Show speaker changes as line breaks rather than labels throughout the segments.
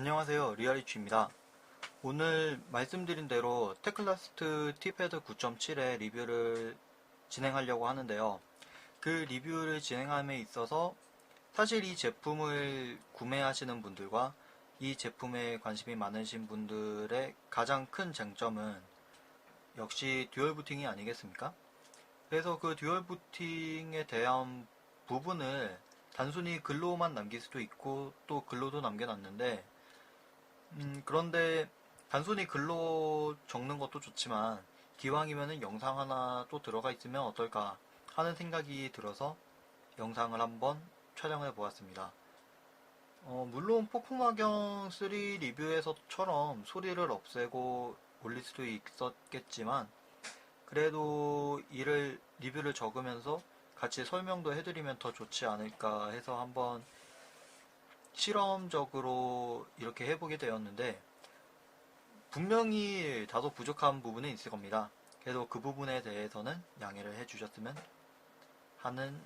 안녕하세요. 리얼리치입니다. 오늘 말씀드린 대로 테클라스트 티패드 9.7의 리뷰를 진행하려고 하는데요. 그 리뷰를 진행함에 있어서 사실 이 제품을 구매하시는 분들과 이 제품에 관심이 많으신 분들의 가장 큰 장점은 역시 듀얼 부팅이 아니겠습니까? 그래서 그 듀얼 부팅에 대한 부분을 단순히 글로만 남길 수도 있고 또 글로도 남겨놨는데 음, 그런데 단순히 글로 적는 것도 좋지만 기왕이면은 영상 하나 또 들어가 있으면 어떨까 하는 생각이 들어서 영상을 한번 촬영해 보았습니다. 어, 물론 폭풍화경 3 리뷰에서처럼 소리를 없애고 올릴 수도 있었겠지만 그래도 이를 리뷰를 적으면서 같이 설명도 해드리면 더 좋지 않을까 해서 한번 실험적으로 이렇게 해보게 되었는데 분명히 다소 부족한 부분은 있을 겁니다. 그래도 그 부분에 대해서는 양해를 해주셨으면 하는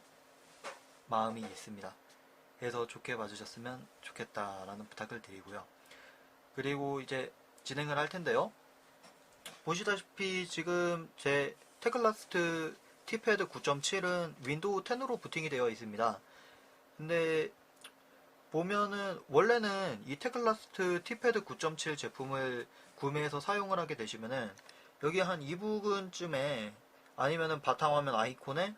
마음이 있습니다. 그래서 좋게 봐주셨으면 좋겠다라는 부탁을 드리고요. 그리고 이제 진행을 할 텐데요. 보시다시피 지금 제 테클라스트 티패드 9.7은 윈도우 10으로 부팅이 되어 있습니다. 근데 보면은 원래는 이 테클라스트 티패드 9.7 제품을 구매해서 사용을 하게 되시면은 여기 한이 부분쯤에 아니면은 바탕화면 아이콘에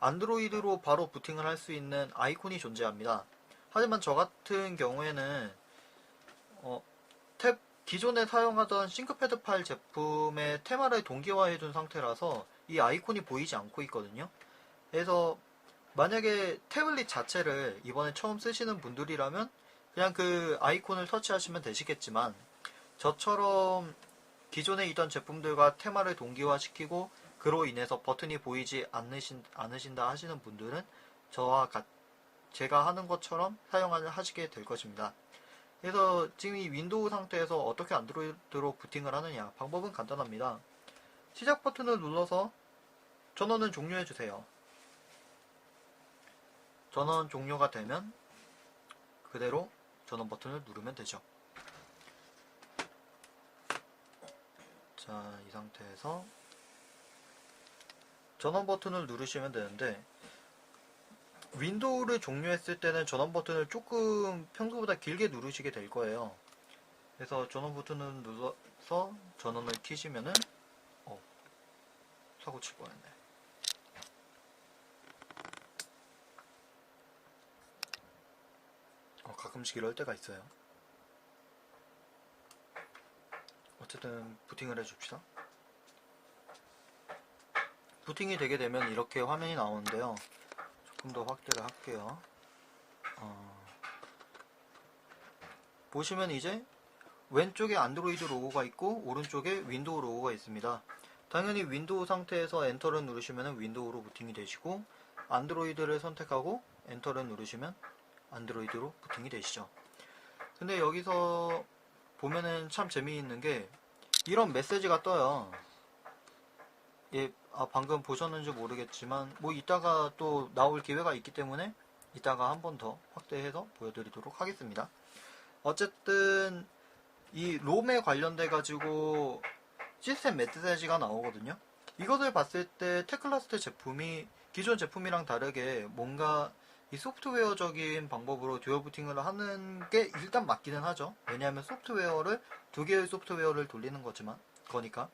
안드로이드로 바로 부팅을 할 수 있는 아이콘이 존재합니다. 하지만 저 같은 경우에는 어, 탭 기존에 사용하던 싱크패드 파일 제품의 테마를 동기화해 둔 상태라서 이 아이콘이 보이지 않고 있거든요. 그래서 만약에 태블릿 자체를 이번에 처음 쓰시는 분들이라면 그냥 그 아이콘을 터치하시면 되시겠지만 저처럼 기존에 있던 제품들과 테마를 동기화시키고 그로 인해서 버튼이 보이지 않으신, 않으신다 하시는 분들은 저와 같, 제가 하는 것처럼 사용을 하시게 될 것입니다. 그래서 지금 이 윈도우 상태에서 어떻게 안드로이드로 부팅을 하느냐 방법은 간단합니다. 시작 버튼을 눌러서 전원을 종료해 주세요. 전원 종료가 되면 그대로 전원 버튼을 누르면 되죠. 자, 이 상태에서 전원 버튼을 누르시면 되는데 윈도우를 종료했을 때는 전원 버튼을 조금 평소보다 길게 누르시게 될 거예요. 그래서 전원 버튼을 눌러서 전원을 키시면은 어, 사고 칠 뻔했네. 어, 가끔씩 이럴 때가 있어요. 어쨌든 부팅을 해줍시다. 부팅이 되게 되면 이렇게 화면이 나오는데요. 조금 더 확대를 할게요. 어, 보시면 이제 왼쪽에 안드로이드 로고가 있고 오른쪽에 윈도우 로고가 있습니다. 당연히 윈도우 상태에서 엔터를 누르시면 윈도우로 부팅이 되시고 안드로이드를 선택하고 엔터를 누르시면 안드로이드로 부팅이 되시죠. 근데 여기서 보면은 참 재미있는 게 이런 메시지가 떠요. 예, 아, 방금 보셨는지 모르겠지만 뭐 이따가 또 나올 기회가 있기 때문에 이따가 한 번 더 확대해서 보여드리도록 하겠습니다. 어쨌든 이 롬에 관련돼 가지고 시스템 메시지가 나오거든요. 이것을 봤을 때 테클라스트 제품이 기존 제품이랑 다르게 뭔가 이 소프트웨어적인 방법으로 듀얼 부팅을 하는 게 일단 맞기는 하죠. 왜냐하면 소프트웨어를 두 개의 소프트웨어를 돌리는 거지만 거니까.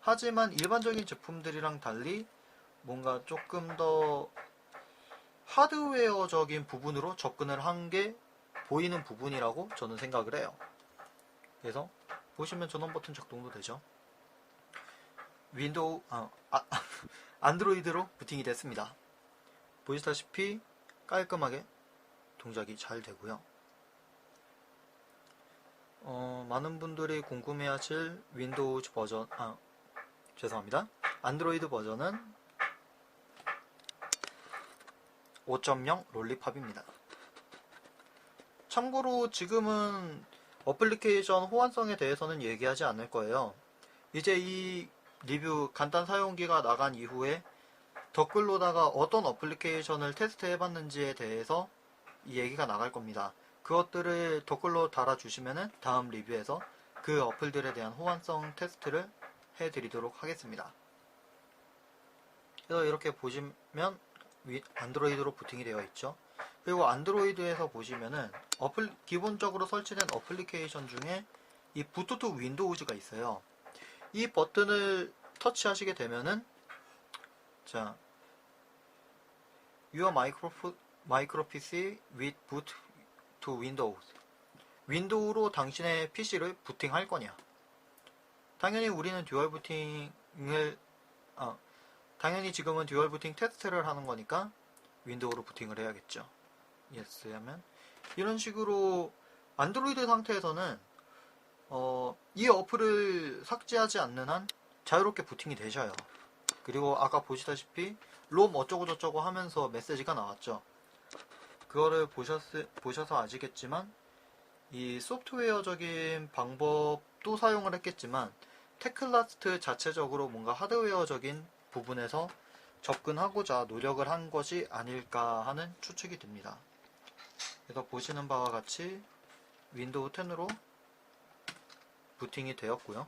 하지만 일반적인 제품들이랑 달리 뭔가 조금 더 하드웨어적인 부분으로 접근을 한 게 보이는 부분이라고 저는 생각을 해요. 그래서 보시면 전원 버튼 작동도 되죠. 윈도우 아, 아 안드로이드로 부팅이 됐습니다. 보시다시피 깔끔하게 동작이 잘 되고요. 어, 많은 분들이 궁금해하실 윈도우 버전 아 죄송합니다. 안드로이드 버전은 5.0 롤리팝입니다. 참고로 지금은 어플리케이션 호환성에 대해서는 얘기하지 않을 거예요. 이제 이 리뷰 간단 사용기가 나간 이후에 댓글로다가 어떤 어플리케이션을 테스트 해 봤는지에 대해서 이 얘기가 나갈 겁니다. 그것들을 댓글로 달아주시면은 다음 리뷰에서 그 어플들에 대한 호환성 테스트를 해드리도록 하겠습니다. 그래서 이렇게 보시면 위- 안드로이드로 부팅이 되어 있죠. 그리고 안드로이드에서 보시면은 어플 기본적으로 설치된 어플리케이션 중에 이 부투투 윈도우즈가 있어요. 이 버튼을 터치하시게 되면은 자 Your micro, PC with boot to Windows 윈도우로 당신의 PC를 부팅할 거냐 당연히 우리는 듀얼 부팅을 아, 당연히 지금은 듀얼 부팅 테스트를 하는 거니까 윈도우로 부팅을 해야겠죠. 예스 하면 이런 식으로 안드로이드 상태에서는 어, 이 어플을 삭제하지 않는 한 자유롭게 부팅이 되셔요. 그리고 아까 보시다시피 롬 어쩌고 저쩌고 하면서 메시지가 나왔죠. 그거를 보셨, 보셔서 아시겠지만 이 소프트웨어적인 방법도 사용을 했겠지만 테클라스트 자체적으로 뭔가 하드웨어적인 부분에서 접근하고자 노력을 한 것이 아닐까 하는 추측이 듭니다. 그래서 보시는 바와 같이 윈도우 10으로 부팅이 되었고요.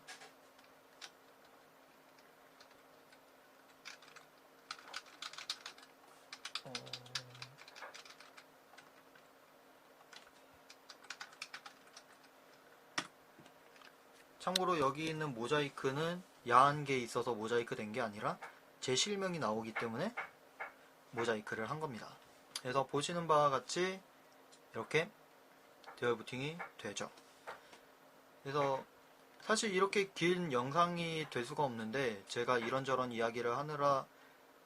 참고로 여기 있는 모자이크는 야한 게 있어서 모자이크 된 게 아니라 제 실명이 나오기 때문에 모자이크를 한 겁니다. 그래서 보시는 바와 같이 이렇게 듀얼 부팅이 되죠. 그래서 사실 이렇게 긴 영상이 될 수가 없는데 제가 이런저런 이야기를 하느라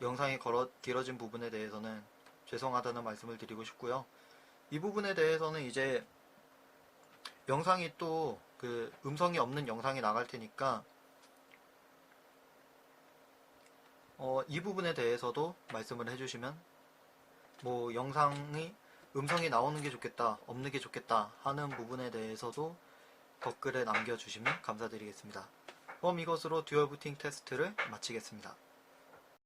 영상이 걸어, 길어진 부분에 대해서는 죄송하다는 말씀을 드리고 싶고요. 이 부분에 대해서는 이제 영상이 또 그 음성이 없는 영상이 나갈 테니까 어, 이 부분에 대해서도 말씀을 해주시면 뭐 영상이 음성이 나오는 게 좋겠다, 없는 게 좋겠다 하는 부분에 대해서도 댓글에 남겨주시면 감사드리겠습니다. 그럼 이것으로 듀얼 부팅 테스트를 마치겠습니다.